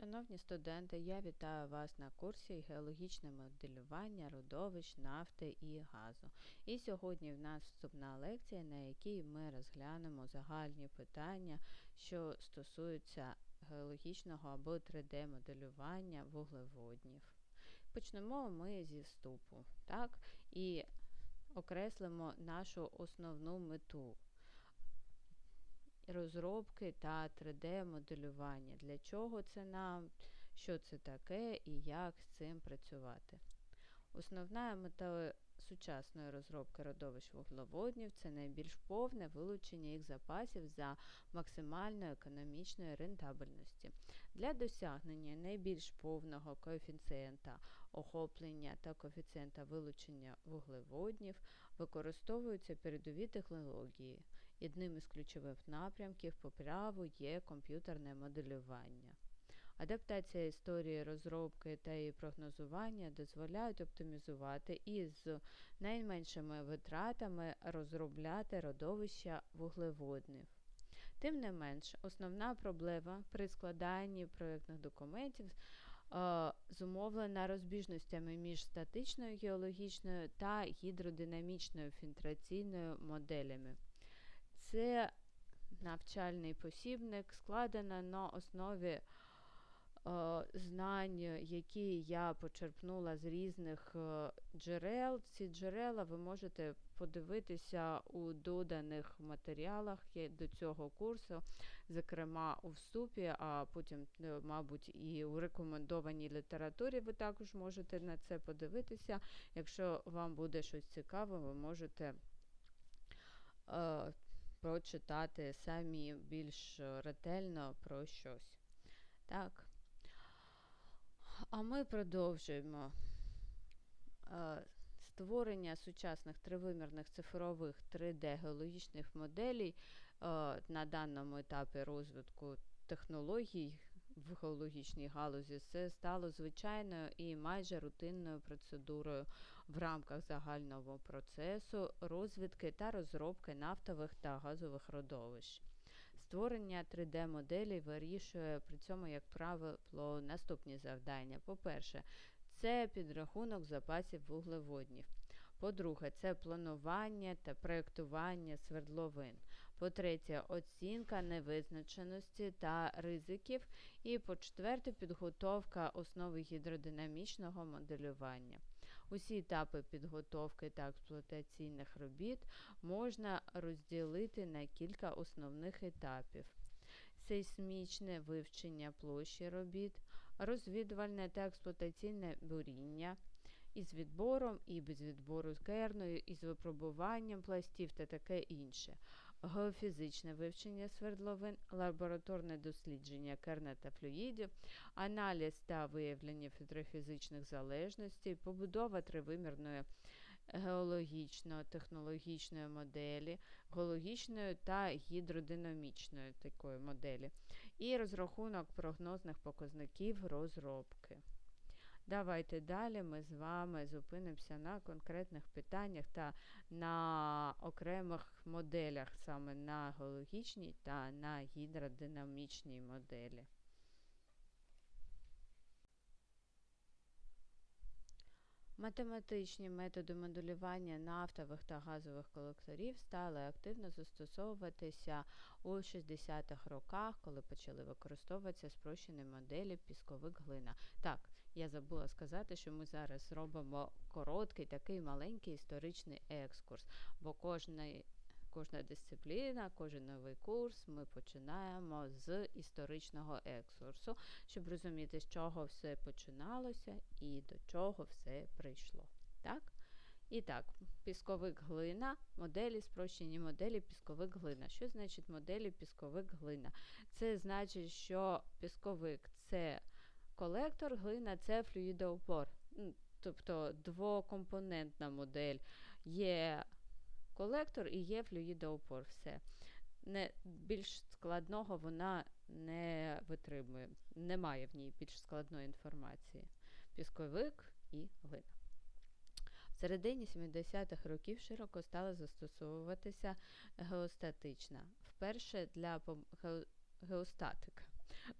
Шановні студенти, я вітаю вас на курсі геологічне моделювання родовищ нафти і газу. І сьогодні в нас вступна лекція, на якій ми розглянемо загальні питання, що стосуються геологічного або 3D-моделювання вуглеводнів. Почнемо ми зі вступу, так? І окреслимо нашу основну мету розробки та 3D-моделювання. Для чого це нам, що це таке і як з цим працювати. Основна мета сучасної розробки родовищ вуглеводнів це найбільш повне вилучення їх запасів за максимальної економічної рентабельності. Для досягнення найбільш повного коефіцієнта охоплення та коефіцієнта вилучення вуглеводнів використовуються передові технології. Одним із ключових напрямків по праву є комп'ютерне моделювання. Адаптація історії розробки та її прогнозування дозволяють оптимізувати і з найменшими витратами розробляти родовища вуглеводнів. Тим не менш, основна проблема при складанні проєктних документів е, зумовлена розбіжностями між статичною геологічною та гідродинамічною фільтраційною моделями. Це навчальний посібник, складено на основі е, знань, які я почерпнула з різних е, джерел. Ці джерела ви можете подивитися у доданих матеріалах до цього курсу, зокрема у вступі, а потім, е, мабуть, і у рекомендованій літературі ви також можете на це подивитися. Якщо вам буде щось цікаве, ви можете прочитати самі більш ретельно про щось. Так. А ми продовжуємо створення сучасних тривимірних цифрових 3D-геологічних моделей на даному етапі розвитку технологій в геологічній галузі це стало звичайною і майже рутинною процедурою в рамках загального процесу розвідки та розробки нафтових та газових родовищ. Створення 3D-моделей вирішує при цьому, як правило, наступні завдання. По-перше, це підрахунок запасів вуглеводнів. По-друге, це планування та проєктування свердловин. По-третє, оцінка невизначеності та ризиків. І по-четверте, підготовка основи гідродинамічного моделювання. Усі етапи підготовки та експлуатаційних робіт можна розділити на кілька основних етапів. Сейсмічне вивчення площі робіт, розвідувальне та експлуатаційне буріння, із відбором і без відбору керною, із випробуванням пластів та таке інше, геофізичне вивчення свердловин, лабораторне дослідження керна та флюїдів, аналіз та виявлення фітрофізичних залежностей, побудова тривимірної геологічно-технологічної моделі, геологічної та гідродинамічної такої моделі, і розрахунок прогнозних показників розробки. Давайте далі ми з вами зупинимося на конкретних питаннях та на окремих моделях, саме на геологічній та на гідродинамічній моделі. Математичні методи моделювання нафтових та газових колекторів стали активно застосовуватися у 60-х роках, коли почали використовуватися спрощені моделі пісковик глина. Так, я забула сказати, що ми зараз зробимо короткий такий маленький історичний екскурс, бо кожний Кожна дисципліна, кожен новий курс ми починаємо з історичного екскурсу, щоб розуміти, з чого все починалося і до чого все прийшло. Так? І так, пісковик глина, моделі, спрощені моделі пісковик глина. Що значить моделі пісковик глина? Це значить, що пісковик це колектор, глина це флюїдоупор. Тобто двокомпонентна модель є колектор і є флюїдоупор. Все. Не, Більш складного вона не витримує, немає в ній більш складної інформації. Пісковик і глина. В середині 70-х років широко стала застосовуватися геостатична. Вперше для геостатика.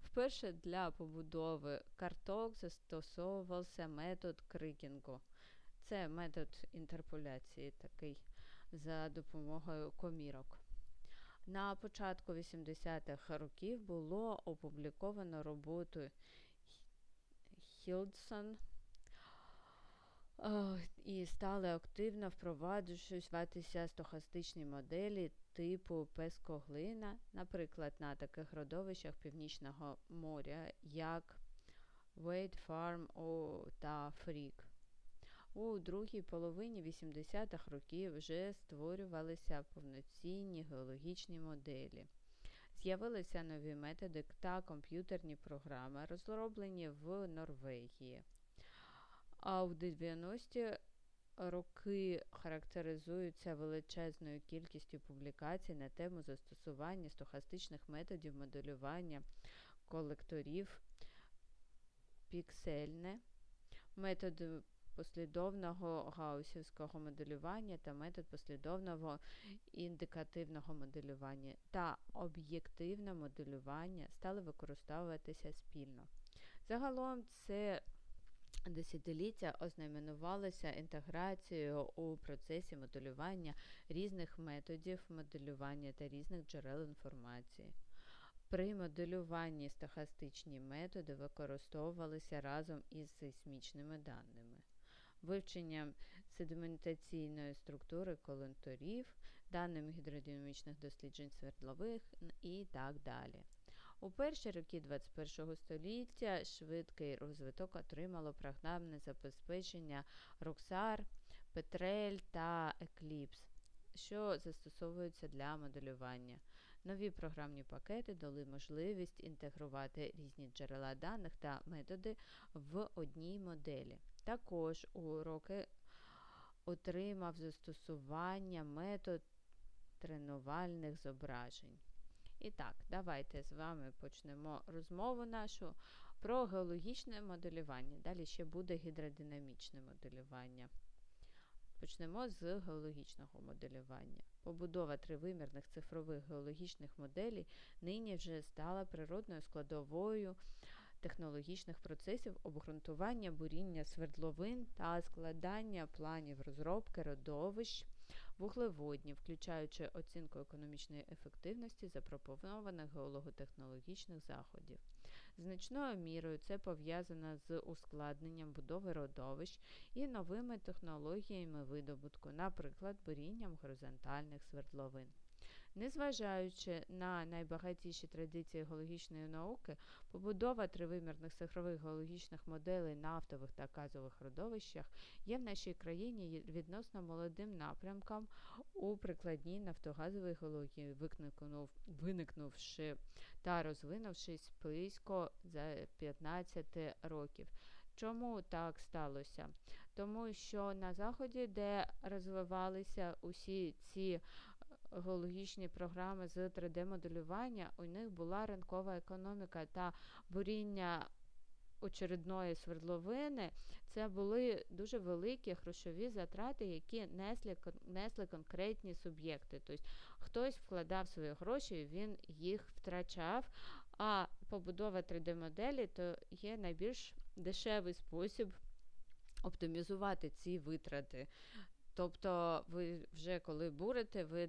Вперше для побудови карток застосовувався метод крикінгу. Це метод інтерполяції такий за допомогою комірок. На початку 80-х років було опубліковано роботу Хілдсон і стали активно впроваджуватися стохастичні моделі типу пескоглина, наприклад, на таких родовищах Північного моря, як Wade Farm та Фрік. У другій половині 80-х років вже створювалися повноцінні геологічні моделі. З'явилися нові методи та комп'ютерні програми, розроблені в Норвегії. А в 90-ті роки характеризуються величезною кількістю публікацій на тему застосування стохастичних методів моделювання колекторів піксельне, метод послідовного гаусівського моделювання та метод послідовного індикативного моделювання та об'єктивне моделювання стали використовуватися спільно. Загалом це Десятиліття ознаменувалося інтеграцією у процесі моделювання різних методів моделювання та різних джерел інформації. При моделюванні стохастичні методи використовувалися разом із сейсмічними даними, вивченням седиментаційної структури коленторів, даними гідродинамічних досліджень свердлових і так далі. У перші роки 21 століття швидкий розвиток отримало програмне забезпечення Roxar, Petrel та Eclipse, що застосовуються для моделювання. Нові програмні пакети дали можливість інтегрувати різні джерела даних та методи в одній моделі. Також у роки отримав застосування метод тренувальних зображень. І так, давайте з вами почнемо розмову нашу про геологічне моделювання. Далі ще буде гідродинамічне моделювання. Почнемо з геологічного моделювання. Побудова тривимірних цифрових геологічних моделей нині вже стала природною складовою технологічних процесів обґрунтування буріння свердловин та складання планів розробки родовищ вуглеводнів, включаючи оцінку економічної ефективності запропонованих геологотехнологічних заходів. Значною мірою це пов'язано з ускладненням будови родовищ і новими технологіями видобутку, наприклад, бурінням горизонтальних свердловин. Незважаючи на найбагатіші традиції геологічної науки, побудова тривимірних цифрових геологічних моделей нафтових та газових родовищах є в нашій країні відносно молодим напрямком у прикладній нафтогазовій геології, виникнувши та розвинувшись близько за 15 років. Чому так сталося? Тому що на заході, де розвивалися усі ці геологічні програми з 3D-моделювання, у них була ринкова економіка та буріння очередної свердловини. Це були дуже великі грошові затрати, які несли несли конкретні суб'єкти. Тобто хтось вкладав свої гроші, він їх втрачав. А побудова 3D-моделі то є найбільш дешевий спосіб оптимізувати ці витрати. Тобто, ви вже коли бурите, ви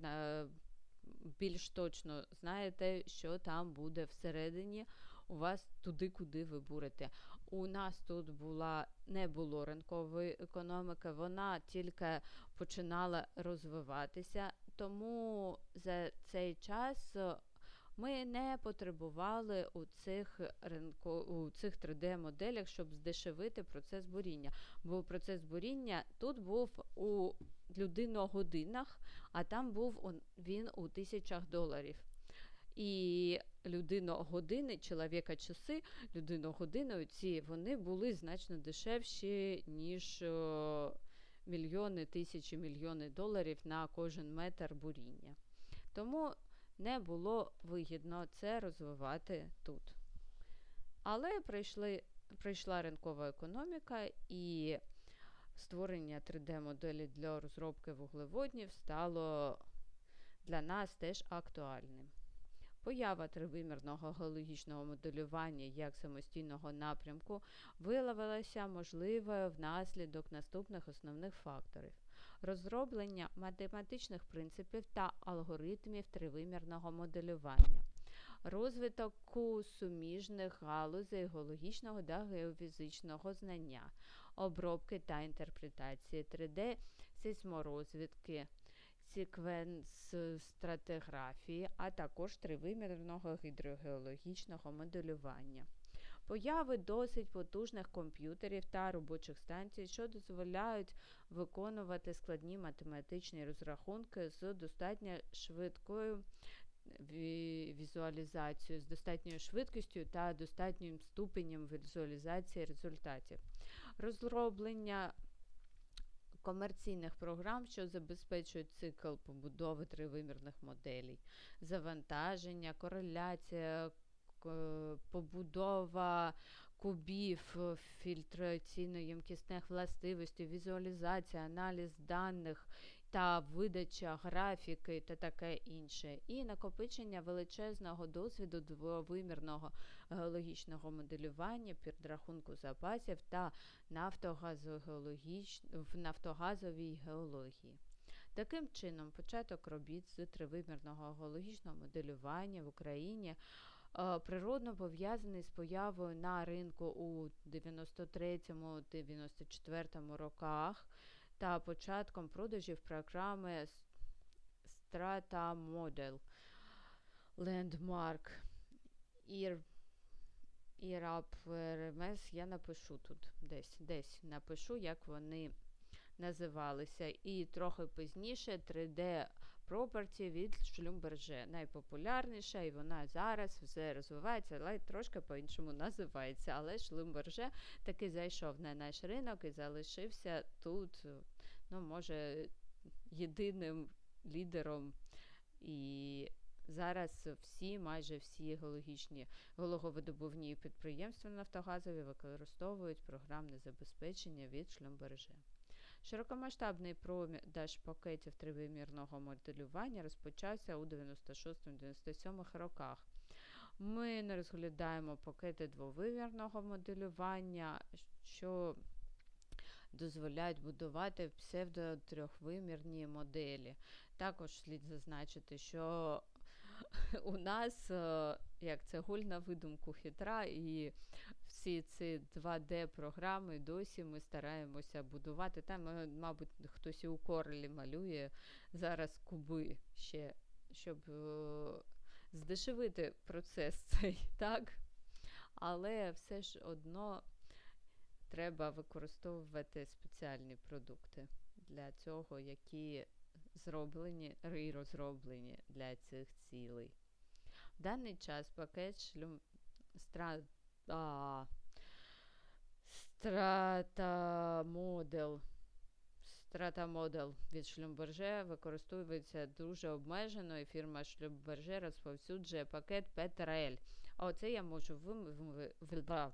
більш точно знаєте, що там буде всередині у вас туди, куди ви бурите. У нас тут була не було ринкової економіки, вона тільки починала розвиватися, тому за цей час ми не потребували у цих ринку, у цих 3D-моделях, щоб здешевити процес буріння. Бо процес буріння тут був у людиногодинах, а там був він у тисячах доларів. І людиногодини, чоловіка часи, людиногодини, ці вони були значно дешевші, ніж о, мільйони, тисячі мільйони доларів на кожен метр буріння. Тому не було вигідно це розвивати тут. Але прийшли, прийшла ринкова економіка і створення 3D-моделі для розробки вуглеводнів стало для нас теж актуальним. Поява тривимірного геологічного моделювання як самостійного напрямку виявилася можливою внаслідок наступних основних факторів. Розроблення математичних принципів та алгоритмів тривимірного моделювання, розвиток суміжних галузей геологічного та геофізичного знання, обробки та інтерпретації 3D сейсморозвідки, секвенс стратиграфії, а також тривимірного гідрогеологічного моделювання. Появи досить потужних комп'ютерів та робочих станцій, що дозволяють виконувати складні математичні розрахунки з достатньо швидкою візуалізацією, з достатньою швидкістю та достатнім ступенем візуалізації результатів. Розроблення комерційних програм, що забезпечують цикл побудови тривимірних моделей, завантаження, кореляція, побудова кубів, фільтраційно-ємкісних властивостей, візуалізація, аналіз даних та видача графіки та таке інше, і накопичення величезного досвіду двовимірного геологічного моделювання, підрахунку запасів та в нафтогазовій геології. Таким чином, початок робіт з тривимірного геологічного моделювання в Україні е, природно пов'язаний з появою на ринку у 93-94 роках та початком продажів програми Strata Model Landmark IRAP RMS я напишу тут десь десь напишу, як вони називалися. І трохи пізніше 3D Property від Шлюмберже. Найпопулярніша, і вона зараз все розвивається, але трошки по-іншому називається. Але Шлюмберже таки зайшов на наш ринок і залишився тут, ну, може, єдиним лідером. І зараз всі, майже всі геологічні геологовидобувні підприємства нафтогазові використовують програмне забезпечення від Шлюмберже. Широкомасштабний продаж пакетів тривимірного моделювання розпочався у 96-97 роках. Ми не розглядаємо пакети двовимірного моделювання, що дозволяють будувати псевдотрьохвимірні моделі. Також слід зазначити, що у нас, е, як це гульна видумку хитра, і всі ці 2D-програми досі ми стараємося будувати. Там, е, мабуть, хтось і у Корелі малює зараз куби ще, щоб е, здешевити процес цей, так? Але все ж одно треба використовувати спеціальні продукти для цього, які зроблені і розроблені для цих цілей. В даний час пакет шлюм стра... а... стратамодел Стратамодел від Шлюмберже використовується дуже обмежено, і фірма Шлюмберже розповсюджує пакет Петрель. А оце я можу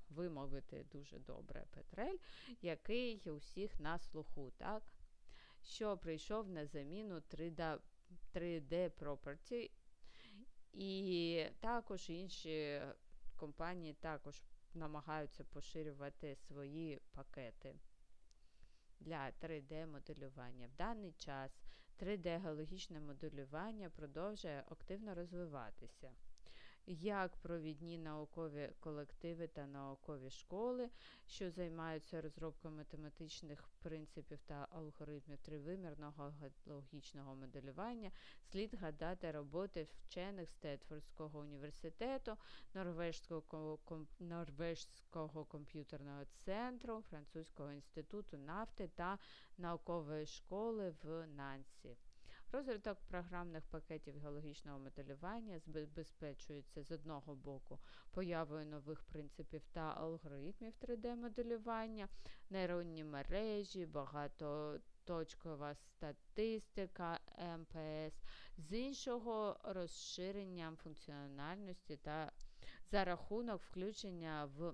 вимовити дуже добре Петрель, який у всіх на слуху. так? Що прийшов на заміну 3D 3D Property. І також інші компанії також намагаються поширювати свої пакети для 3D-моделювання. В даний час 3D-геологічне моделювання продовжує активно розвиватися як провідні наукові колективи та наукові школи, що займаються розробкою математичних принципів та алгоритмів тривимірного геологічного моделювання, слід гадати роботи вчених Стетфордського університету, Норвежського, Норвежського комп'ютерного центру, Французького інституту нафти та наукової школи в Нансі. Розвиток програмних пакетів геологічного моделювання забезпечується з одного боку появою нових принципів та алгоритмів 3D-моделювання, нейронні мережі, багатоточкова статистика МПС, з іншого розширенням функціональності та за рахунок включення в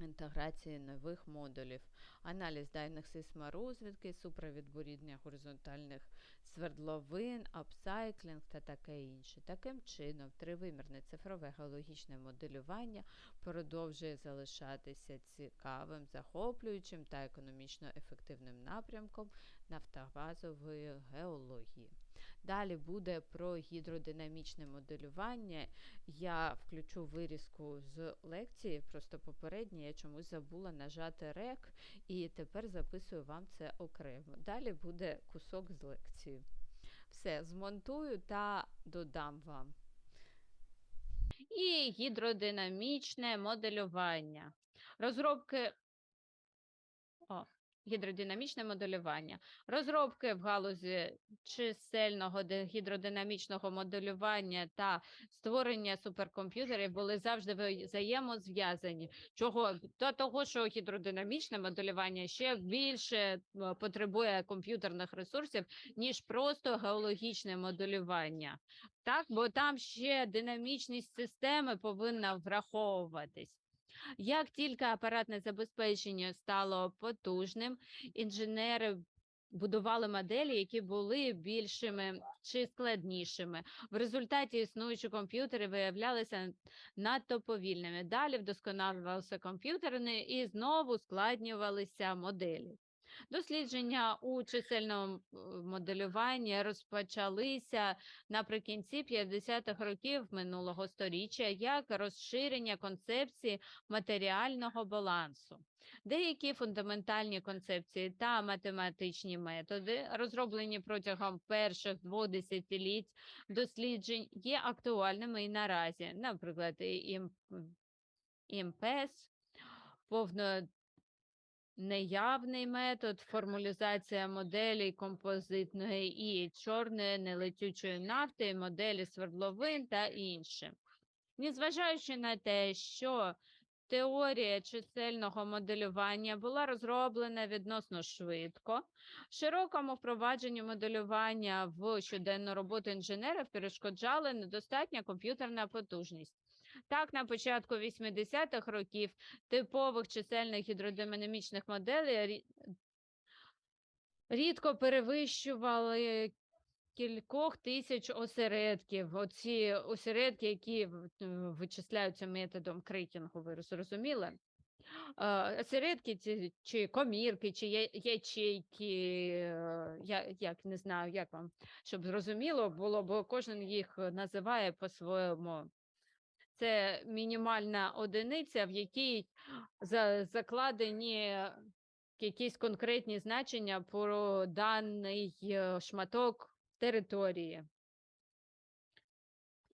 інтеграції нових модулів, аналіз даних сейсморозвідки, супровідбурідня горизонтальних свердловин, апсайклінг та таке інше. Таким чином, тривимірне цифрове геологічне моделювання продовжує залишатися цікавим, захоплюючим та економічно ефективним напрямком нафтогазової геології. Далі буде про гідродинамічне моделювання. Я включу вирізку з лекції, просто попередньо я чомусь забула нажати рек, і тепер записую вам це окремо. Далі буде кусок з лекції. Все, змонтую та додам вам. І гідродинамічне моделювання. Розробки. О, гідродинамічне моделювання. Розробки в галузі чисельного гідродинамічного моделювання та створення суперкомп'ютерів були завжди взаємозв'язані. Чого до того, що гідродинамічне моделювання ще більше е, потребує комп'ютерних ресурсів, ніж просто геологічне моделювання. Так, бо там ще динамічність системи повинна враховуватись. Як тільки апаратне забезпечення стало потужним, інженери будували моделі, які були більшими чи складнішими. В результаті існуючі комп'ютери виявлялися надто повільними. Далі вдосконалювався комп'ютери і знову ускладнювалися моделі. Дослідження у чисельному е, моделюванні розпочалися наприкінці 50-х років минулого сторіччя як розширення концепції матеріального балансу. Деякі фундаментальні концепції та математичні методи, розроблені протягом перших двох десятиліть досліджень, є актуальними і наразі, наприклад, імпес, повно неявний метод, формалізація моделі композитної і чорної нелетючої нафти, моделі свердловин та інше. Незважаючи на те, що теорія чисельного моделювання була розроблена відносно швидко, широкому впровадженню моделювання в щоденну роботу інженерів перешкоджала недостатня комп'ютерна потужність. Так, на початку 80-х років типових чисельних гідродинамічних моделей рідко перевищували кількох тисяч осередків. Оці осередки, які е, вичисляються методом критінгу, ви зрозуміли? Осередки ці, чи комірки, чи ячейки, е, я як не знаю, як вам, щоб зрозуміло було, бо кожен їх називає по-своєму. Це мінімальна одиниця, в якій закладені якісь конкретні значення про даний е, шматок території.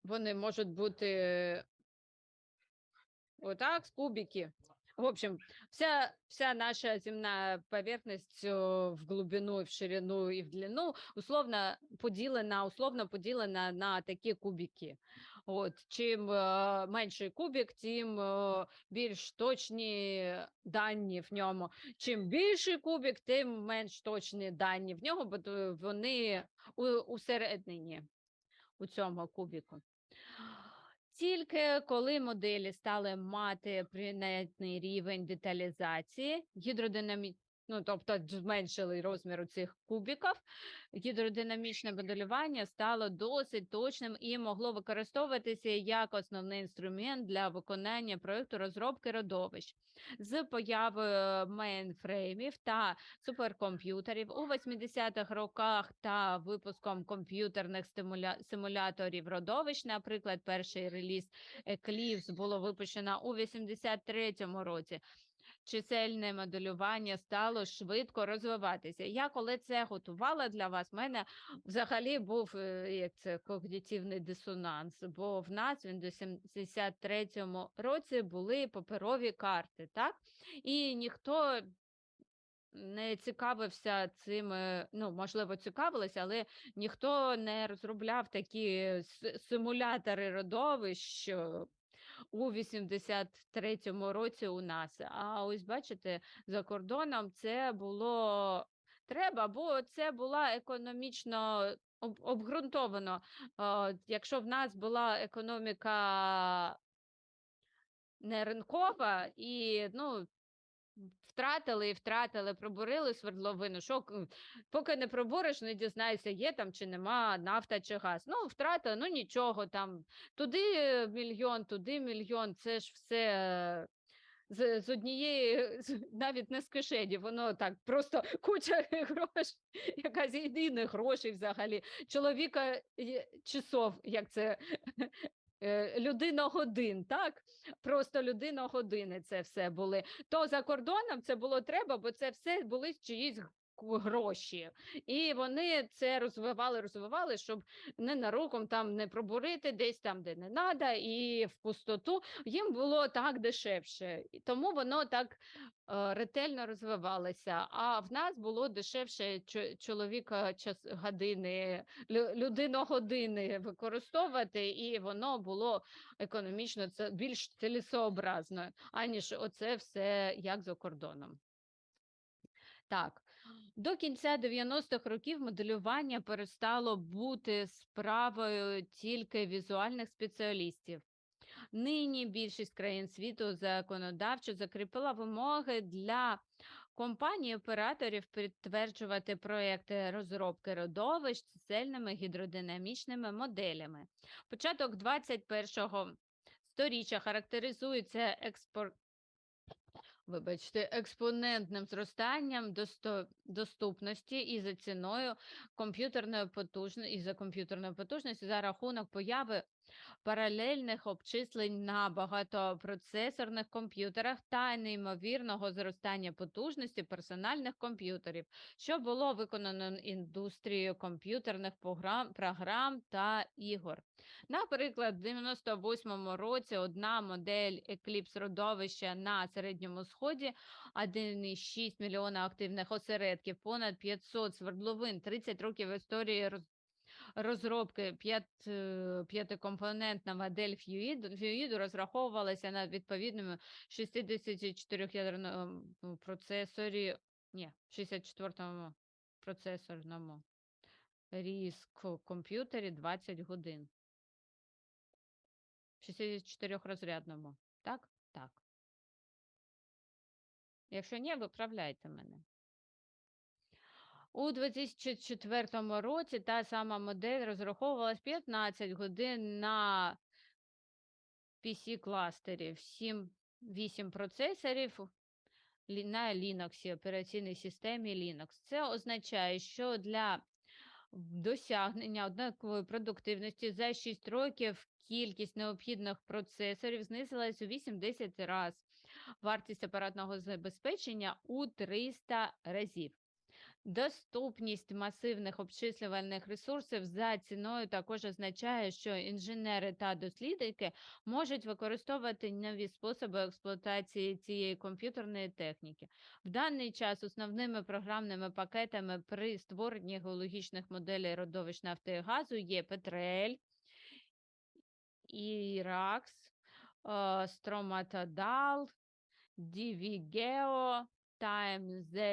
Вони можуть бути отак, з кубики. В общем, вся, вся наша земная поверхность э, в глубину, в ширину и в длину условно поділена, условно поділена на такі кубики. От, чим е, менший кубик, тим е, більш точні дані в ньому. Чим більший кубик, тим менш точні дані в нього, бо вони усередині у цьому кубіку. Тільки коли моделі стали мати прийнятний рівень деталізації, гідродинамі... ну, тобто зменшили розмір цих кубиків, гідродинамічне моделювання стало досить точним і могло використовуватися як основний інструмент для виконання проекту розробки родовищ. З появою мейнфреймів та суперкомп'ютерів у 80-х роках та випуском комп'ютерних стимуля... симуляторів родовищ, наприклад, перший реліз Eclipse було випущено у 83-му році. Чисельне моделювання стало швидко розвиватися. Я коли це готувала для вас, в мене взагалі був е, як це когнітивний дисонанс, бо в нас він до 73-му році були паперові карти, так? І ніхто не цікавився цими, ну, можливо, цікавилися, але ніхто не розробляв такі симулятори родовищ е, у 83-му році у нас. А ось бачите, за кордоном це було треба, бо це була економічно об- обґрунтовано. Е, Якщо в нас була економіка не ринкова, і ну, втратили і втратили, пробурили свердловину. Що, поки не пробуриш, не дізнаєшся, є там чи нема нафта чи газ. Ну, втратили, ну нічого там. Туди е, мільйон, туди мільйон. Це ж все. е, З, з однієї, навіть не з кишені, воно так просто куча грошей, якась єдиних грошей взагалі. Чоловіка часов, як це е, людина годин, так? Просто людина години це все були. То за кордоном це було треба, бо це все були чиїсь гроші. І вони це розвивали, розвивали, щоб ненароком там не пробурити десь там, де не треба, і в пустоту їм було так дешевше. Тому воно так е, ретельно розвивалося. А в нас було дешевше чо- чоловіка час години, лю- людиногодини використовувати, і воно було економічно це більш цілесообразно, аніж оце все як за кордоном. Так, до кінця 90-х років моделювання перестало бути справою тільки візуальних спеціалістів. Нині більшість країн світу законодавчо закріпила вимоги для компаній операторів підтверджувати проекти розробки родовищ чисельними гідродинамічними моделями. Початок 21-го сторіччя характеризується експорт. Вибачте, експонентним зростанням доступності і за ціною комп'ютерної потужності і за комп'ютерної потужності за рахунок появи паралельних обчислень на багатопроцесорних комп'ютерах та неймовірного зростання потужності персональних комп'ютерів, що було виконано індустрією комп'ютерних програм, програм та ігор. Наприклад, в 98-му році одна модель Eclipse родовища на середньому сході 1,6 мільйона активних осередків, понад 500 свердловин, 30 років історії роз розробки е, п'ятикомпонентна модель фюїду розраховувалася на відповідному 64 ядерному процесорі, ні, 64-му процесорному різк комп'ютері 20 годин. 64 розрядному. Так? Так. Якщо ні, виправляйте мене. У 2004 році та сама модель розраховувалась 15 годин на PC-кластерів, 7, 8 процесорів на Linux, операційній системі Linux. Це означає, що для досягнення однакової продуктивності за 6 років кількість необхідних процесорів знизилась у 8-10 разів. Вартість апаратного забезпечення у 300 разів. Доступність масивних обчислювальних ресурсів за ціною також означає, що інженери та дослідники можуть використовувати нові способи експлуатації цієї комп'ютерної техніки. В даний час основними програмними пакетами при створенні геологічних моделей родовищ нафти і газу є Petrel, IRAX, е, Stromatodal, DVGeo, TimeZYX.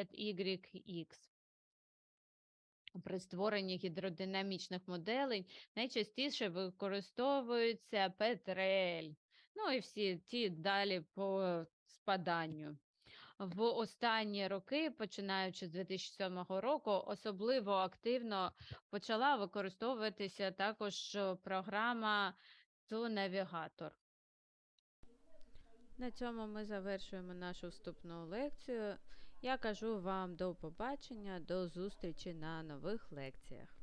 При створенні гідродинамічних моделей найчастіше використовується Петрель. Ну і всі ті далі по спаданню. В останні роки, починаючи з 2007 року, особливо активно почала використовуватися також е, програма Навігатор. На цьому ми завершуємо нашу вступну лекцію. Я кажу вам до побачення, до зустрічі на нових лекціях.